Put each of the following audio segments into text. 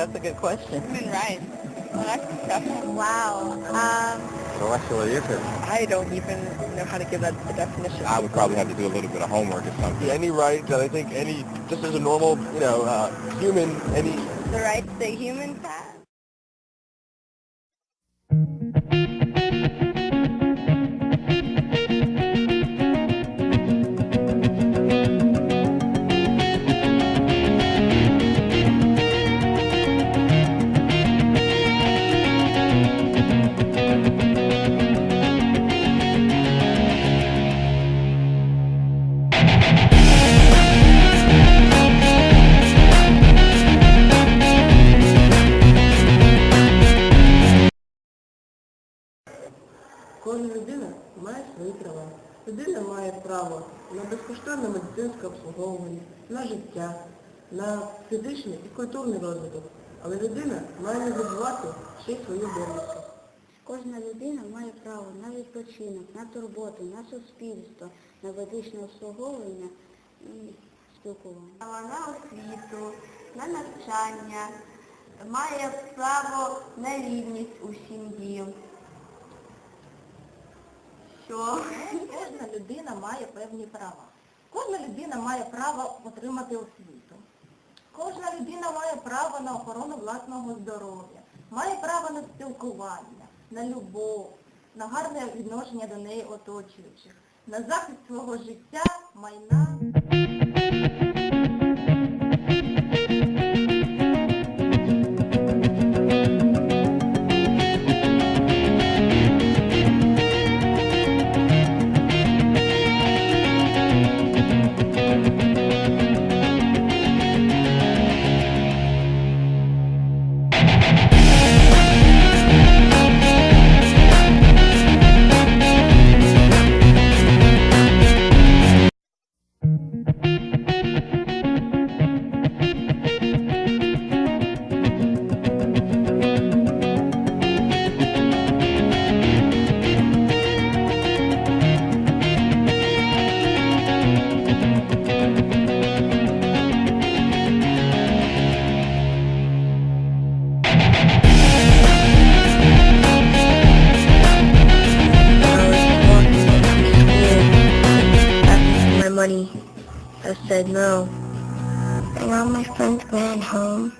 that's a good question. Human rights. Well, that's. Wow. Um, I don't even know how to give that a definition. I would probably have to do a little bit of homework or something. Any right that I think any, just as a normal, you know, uh, human, any the rights that humans have. Кожна людина має свої права. Людина має право на безкоштовне медицинське обслуговування, на життя, на фізичний і культурний розвиток. Але людина має не забувати ще й свою гордість. Кожна людина має право на відпочинок, на турботу, на суспільство, на медичне обслуговування і спілкування. Право на освіту, на навчання, має право на рівність у сім'ї. Що? Кожна людина має певні права. Кожна людина має право отримати освіту. Кожна людина має право на охорону власного здоров'я, має право на спілкування, на любов, на гарне відношення до неї оточуючих, на захист свого життя, майна. Money. I said no. And all my friends ran home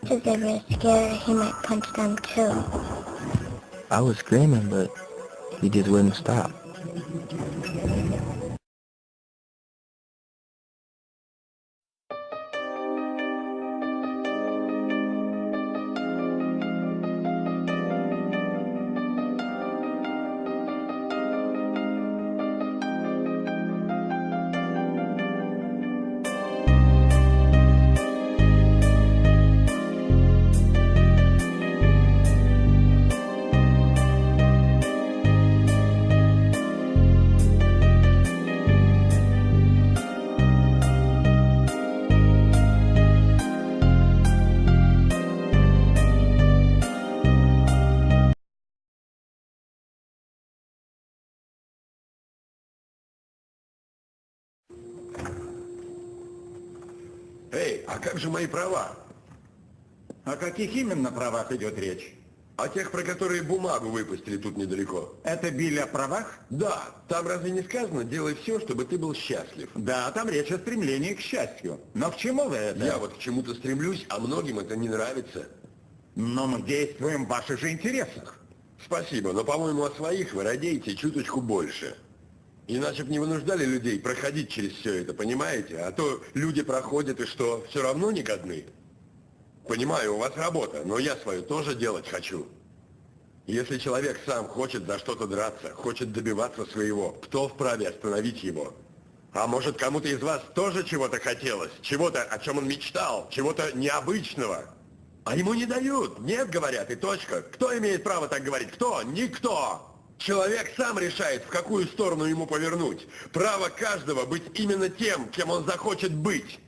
because they were scared he might punch them too. I was screaming, but he just wouldn't stop. Эй, а как же мои права? О каких именно правах идет речь? О тех, про которые бумагу выпустили тут недалеко. Это биль о правах? Да, там разве не сказано, делай все, чтобы ты был счастлив? Да, там речь о стремлении к счастью. Но к чему вы это? Я вот к чему-то стремлюсь, а многим это не нравится. Но мы действуем в ваших же интересах. Спасибо, но, по-моему, о своих вы радеете чуточку больше. Иначе бы не вынуждали людей проходить через все это, понимаете? А то люди проходят и что, все равно не годны? Понимаю, у вас работа, но я свою тоже делать хочу. Если человек сам хочет за что-то драться, хочет добиваться своего, кто вправе остановить его? А может, кому-то из вас тоже чего-то хотелось? Чего-то, о чем он мечтал? Чего-то необычного? А ему не дают. Нет, говорят, и точка. Кто имеет право так говорить? Кто? Никто. Человек сам решает, в какую сторону ему повернуть. Право каждого быть именно тем, кем он захочет быть.